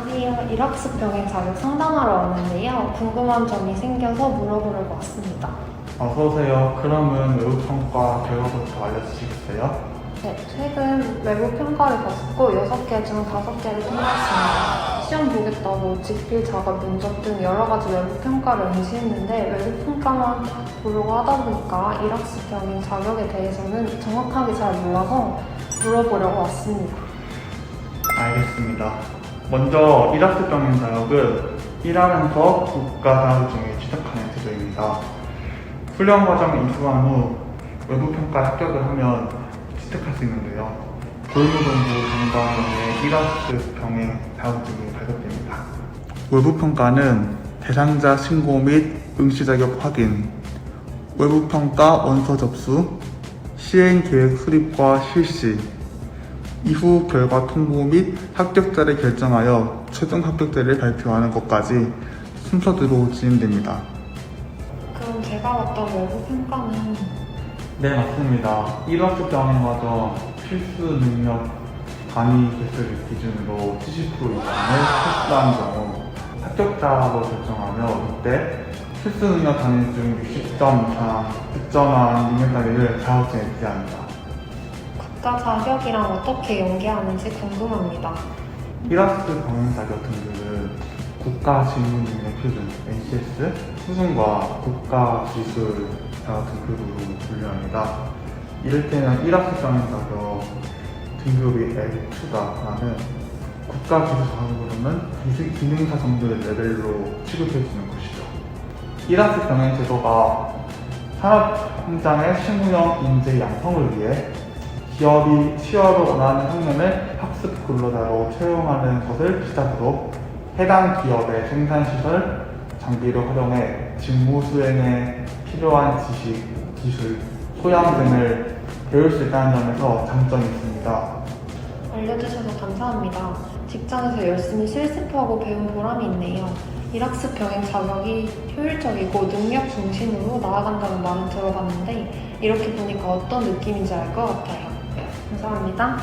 안녕하세요. 일학습 병행 자격 상담하러 왔는데요. 궁금한 점이 생겨서 물어보려고 왔습니다. 어서오세요. 그러면 외부평가 결과부터 알려주시겠어요? 네, 최근 외부 평가를 봤고 6개 중 5개를 통과했습니다. 시험 보겠다고 직필, 작업, 면접 등 여러 가지 외부 평가를 응시했는데 외부 평가만 보려고 하다 보니까 일학습 병행 자격에 대해서는 정확하게 잘 몰라서 물어보려고 왔습니다. 알겠습니다. 먼저 일학습 병행 자격은 일하면서 국가 자격 중에 취득하는 제도입니다. 훈련 과정을 이수한 후 외부 평가에 합격을 하면 취득할 수 있는데요. 고용노동부 장관의 일학습 병행 자격증이 발급됩니다. 외부 평가는 대상자 신고 및 응시 자격 확인, 외부 평가 원서 접수, 시행 계획 수립과 실시, 이후 결과 통보 및 합격자를 결정하여 최종 합격자를 발표하는 것까지 순서대로 진행됩니다. 그럼 제가 봤던 외부 평가는 네, 맞습니다. 1학습 병행 과정 필수 능력 단위 개수를 기준으로 70% 이상을 패스한 경우 합격자로 결정하며 이때 필수 능력 단위 중 60점 이상 득점한 능력 단위를 자격증에 기재합니다. 국가 자격이랑 어떻게 연계하는지 궁금합니다. 1학습 병행 자격 등급은 국가 직무 능력 표준 NCS 수준과 국가 기술 자격 등급으로 분류합니다. 때는 1학습 병행 자격 등급이 L2다라는 국가 기술 자격으로는 기능사 정도의 레벨로 취급해주는 것이죠. 1학습 병행 제도가 산업 현장의 실무형 인재 양성을 위해 기업이 취업을 원하는 학년을 학습 근로자로 채용하는 것을 시작으로 해당 기업의 생산시설, 장비를 활용해 직무 수행에 필요한 지식, 기술, 소양 등을 배울 수 있다는 점에서 장점이 있습니다. 알려주셔서 감사합니다. 직장에서 열심히 실습하고 배운 보람이 있네요. 일학습 병행 자격이 효율적이고 능력 중심으로 나아간다는 말은 들어봤는데 이렇게 보니까 어떤 느낌인지 알 것 같아요. 감사합니다.